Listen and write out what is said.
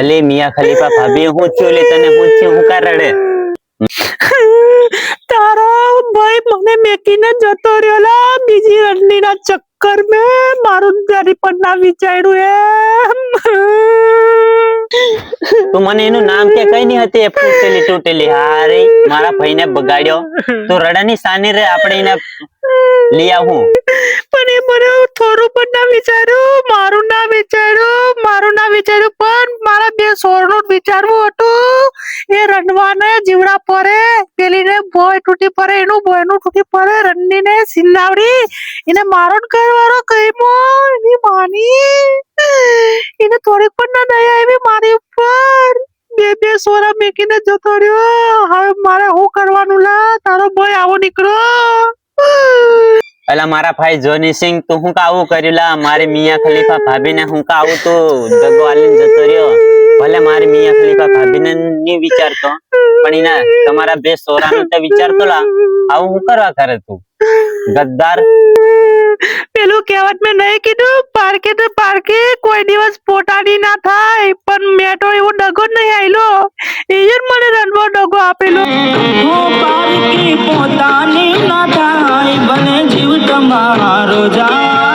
અલે મિયા ખલીફા ભાભી હું છું લે તને હું છું હું કા રડે તારો ભાઈ મને મેકીને જતો રહ્યો લા બીજી રંડલીના ચક્કર મે મારું જરી પર ના વિચાર્યું એ તું મને એનું નામ કે કઈ નહીં હતી એ ફૂટેલી તૂટેલી. હારે મારા ભાઈને બગાડ્યો. તો રડાની સાની રે આપણે એને લઈ આવું. પણ એ મને થોડું પણ ના વિચાર્યું. બે વિચારવું હતું. એ રંડવાને જીવડા પરે, પેલીને ભોય તૂટી પડે, એનું ભોયનું તૂટી પડે, રંડીને સિંદાવડી એને મારો કરવાનો કઈમો એની માની, એને થોડીક પણ ના દયા આવી મારી ઉપર. બે બે સોરા મેકીને જતો રહ્યો, હવે મારે શું કરવાનું? લા, તારો ભાઈ આવો નીકળો. અલા, મારા ભાઈ જોની સિંહ તું હું કા આવું કર્યું? લા, મારી મિયા ખલીફા ભાભીને હું કાવું તું? દગો આલીને જતો રહ્યો. ભલે મારી મિયા ખલીફા ભાભીને નહીં વિચારતો પણ એના તમારા બે સોરાનું તો વિચારતો લા. આવું હું કરવા કરે તું? ગદ્દાર. પેલું કહેવત મેં નહીં કીધું. પારકે તો પારકે. કોઈ દિવસ પોટાની ના થાય. પણ મેં તો એવો ડગો જ નહીં આયલો. એ જ મને રનવો ડગો આપેલો. પારકે પોતાની ના થાય. બને જીવ તમારો જા